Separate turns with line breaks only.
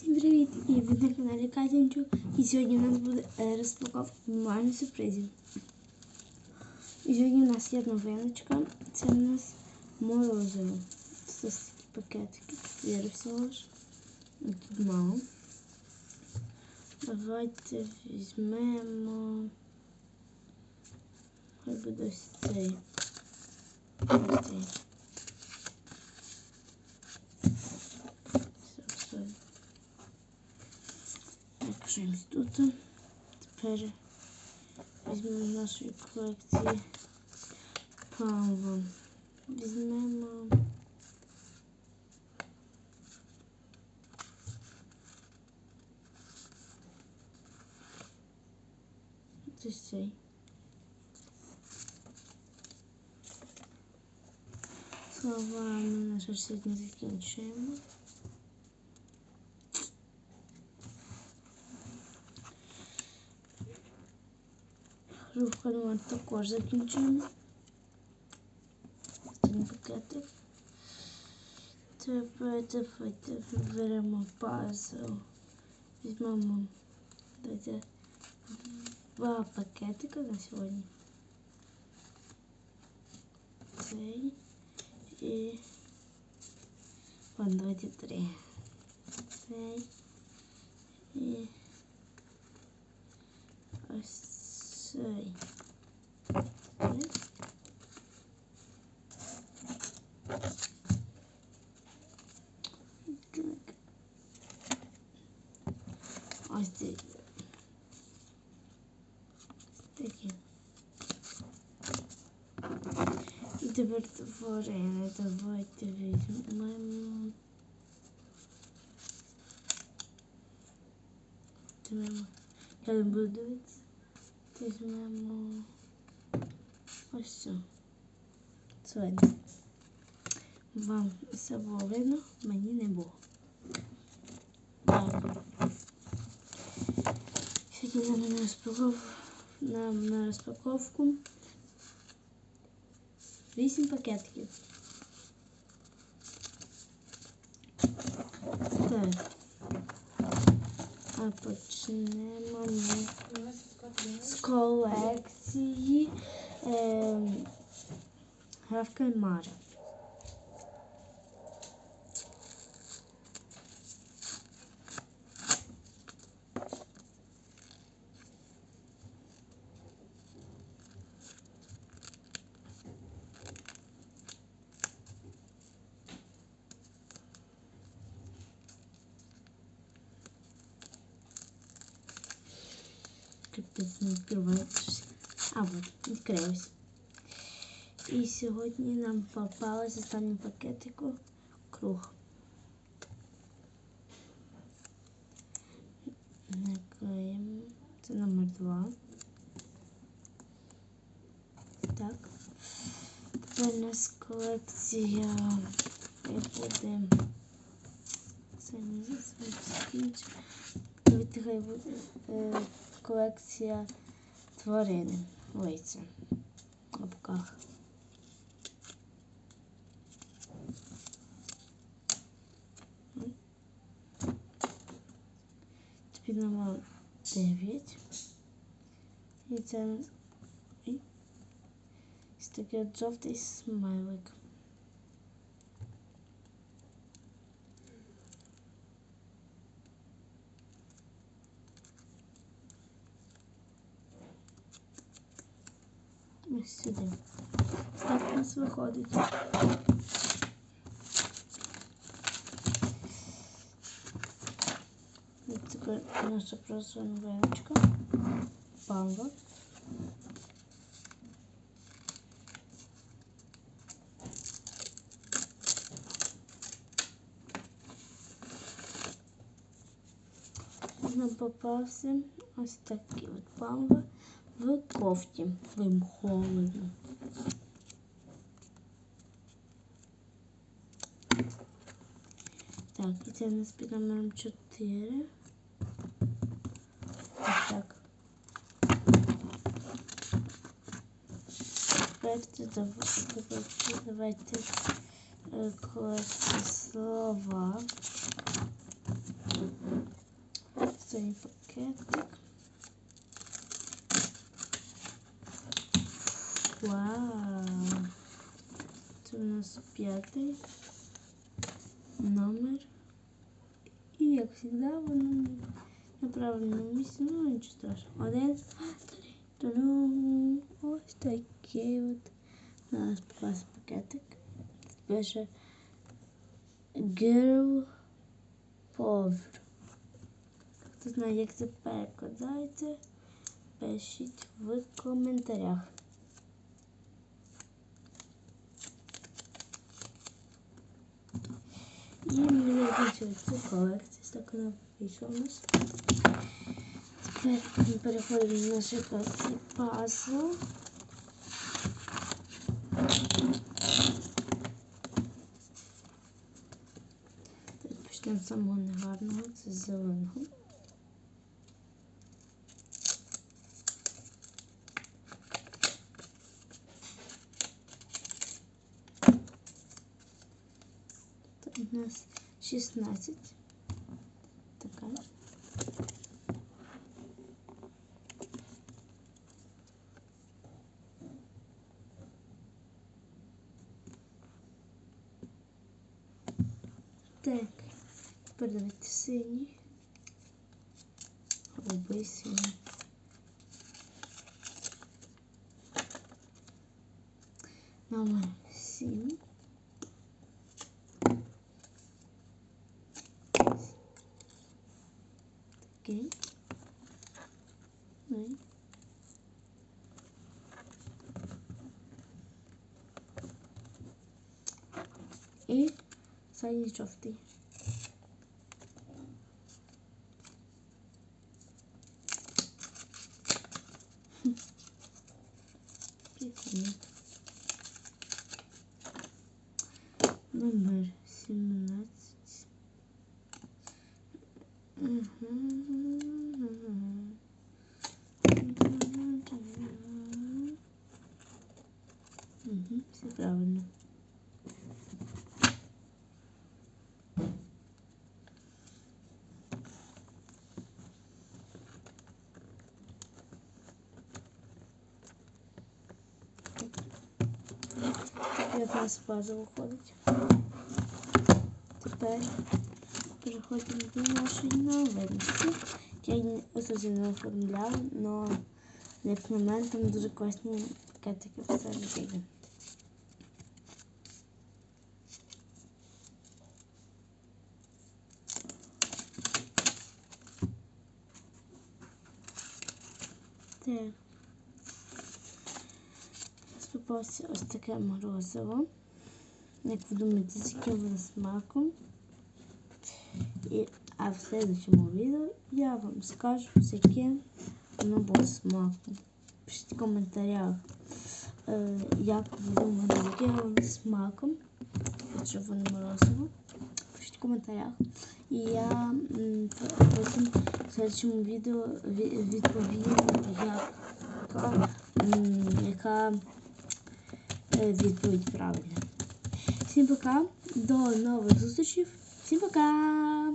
Всім привіт! І ви на каналі Катянчук. І сьогодні у нас буде е, розпаковка бумажних сюрпризів. І сьогодні у нас є новиночка. Це у нас морозиво. Це такі пакетики. Чотири всього ж. Тут мало. Давайте візьмемо. Хай буде. Ось цей. Якшимось тут. Тепер візьмемо з нашої колекції паво. Візьмемо. Ось цей. Словами наше сьогодні закінчуємо. Vou ficar no ano da Corsa Quintino. Tenho bocata. Tapeta feita viver é fazer paz. Diz mamãe. Deita. Vá a paquete que eu não sei olhar. Sei. E. quando vai e três. Sei. E. Assim. Цей. Так. Ось цей. Такі. І тепер тварини. Давайте візьмемо. Візьмемо. Я не буду дивитися. Візьмемо ось. Це. Вам все було видно, мені не було. Так. Сьогодні нам на розпаковку, нам на розпаковку 8 пакетиків. Так. А почнемо ми Skolex e um, Rafkan Капець не відкривається. А от, відкрився. І сьогодні нам попалась останній пакетику круг. Наклеїмо. Це номер два. Так. Тепер у нас колекція. Буде. Це не. Давайте хай буде е, колекція тварини. Лиця. В лапках. Номер 9. І це і такий жовтий смайлик. Ось сюди. Так у нас виходить. І тепер наша просто новиночка. Памба. Нам попався ось такий от памба в кофті. Вим холодно. Так, і це у нас під номером 4. Ось так. Тепер це давайте, давайте е, класти слова. Останній пакетик. Вау! Це у нас п'ятий номер. І як завжди, воно на правильному місці, ну нічого страшного. Один, два, три. Ось такий от у нас попався пакетик. Пише Girl Power. Хто знає, як це перекладається, пишіть в коментарях. І ми закінчили цю колекцію. Так она вийшла у нас. Тепер ми переходимо до нашої колекції пазл. Почнемо з самого негарного, це зеленого. нас 16. Така. Так, тепер давайте синій. Голубий синій. Номер сім. Такий. Ну. І синій жовтий. Прикольно. Номер 17. Угу, все правильно. Як у нас фаза виходить. Тепер переходимо до нашої новинки. Я її особливо не оформляла, але як на мене там дуже класні пакетики всередині. Так. Ось таке морозиво. Як ви думаєте, з яким воно смаком? І, а в следующому відео я вам скажу, з яким воно було смаком. Пишіть в коментарях, е, як ви думаєте, з яким воно смаком. Якщо воно морозиво. Пишіть в коментарях. І я в следующому відео ві- відповім, яка, м, яка е, відповідь правильна. Всім пока, до нових зустрічей. Всім пока!